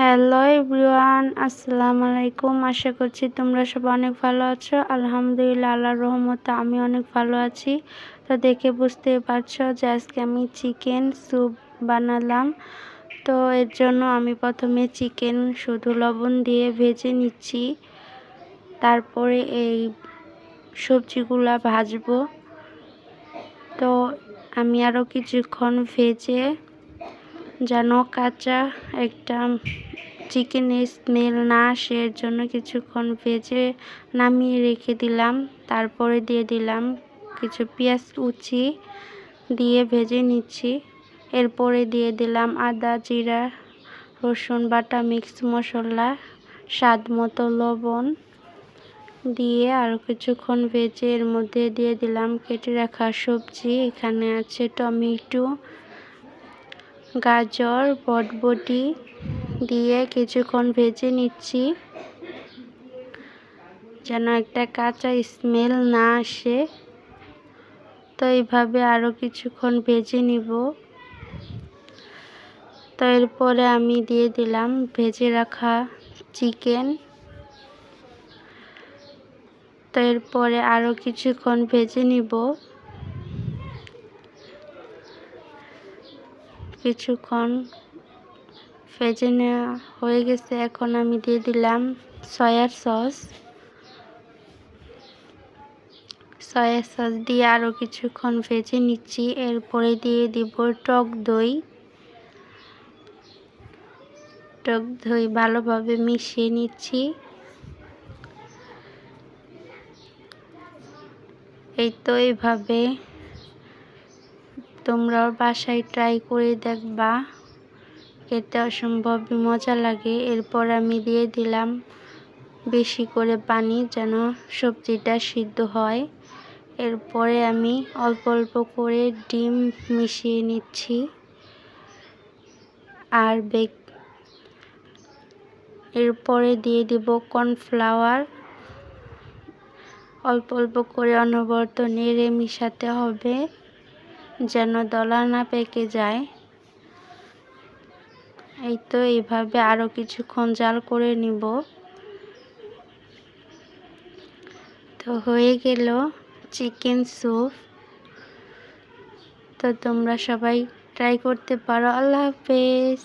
Hello everyone আসসালামু আলাইকুম আশা করছি তোমরা সব অনেক ভালো আছো। আলহামদুলিল্লাহ, আল্লাহর রহমতে আমি অনেক ভালো আছি। তো দেখে বুঝতে পারছ যে আজকে আমি চিকেন স্যুপ বানালাম। তো এর জন্য আমি প্রথমে চিকেন, শুধু লবণ দিয়ে ভেজে নিচ্ছি। তারপরে এই সবজিগুলা ভাজবো। তো আমি আরও কিছুক্ষণ ভেজে যেন কাঁচা একটা চিকেনের স্মেল না আসে, এর জন্য কিছুক্ষণ ভেজে নামিয়ে রেখে দিলাম। তারপরে দিয়ে দিলাম কিছু পেঁয়াজ উচি দিয়ে ভেজে নিচ্ছি। এরপরে দিয়ে দিলাম আদা, জিরা, রসুন বাটা মিক্স মশলা, স্বাদ মতো লবণ দিয়ে আরও কিছুক্ষণ ভেজে এর মধ্যে দিয়ে দিলাম কেটে রাখা সবজি। এখানে আছে টমেটো গাজর, বটবটি দিয়ে কিছুক্ষণ ভেজে নিচ্ছি। যেন একটা কাঁচা স্মেল না আসে। তো এইভাবে আরও কিছুক্ষণ ভেজে নিব। তো এরপরে আমি দিয়ে দিলাম ভেজে রাখা চিকেন। তো এরপরে আরও কিছুক্ষণ ভেজে নিব। কিছুক্ষণ ভেজে নেওয়া হয়ে গেছে। এখন আমি দিয়ে দিলাম সয়ার সস। সয়া সস দিয়ে আরও কিছুক্ষণ ভেজে নিচ্ছি। এরপরে দিয়ে দিব টক দই। টক দই ভালোভাবে মিশিয়ে নিচ্ছি। এই তো এইভাবে তোমরাও বাসায় ট্রাই করে দেখবা। খেতে অসম্ভব মজা লাগে। এরপর আমি দিয়ে দিলাম বেশি করে পানি যেন সবজিটা সিদ্ধ হয়। এরপরে আমি অল্প অল্প করে ডিম মিশিয়ে নিচ্ছি আর বেক এরপরে দিয়ে দিব কর্নফ্লাওয়ার অল্প অল্প করে অনবরত নেড়ে মিশাতে হবে। যেন দলা না পেকে যায়। এই তো এইভাবে আরও কিছুক্ষণ জাল করে নিব। তো হয়ে গেল চিকেন স্যুপ। তো তোমরা সবাই ট্রাই করতে পারো। আল্লাহ হাফেজ।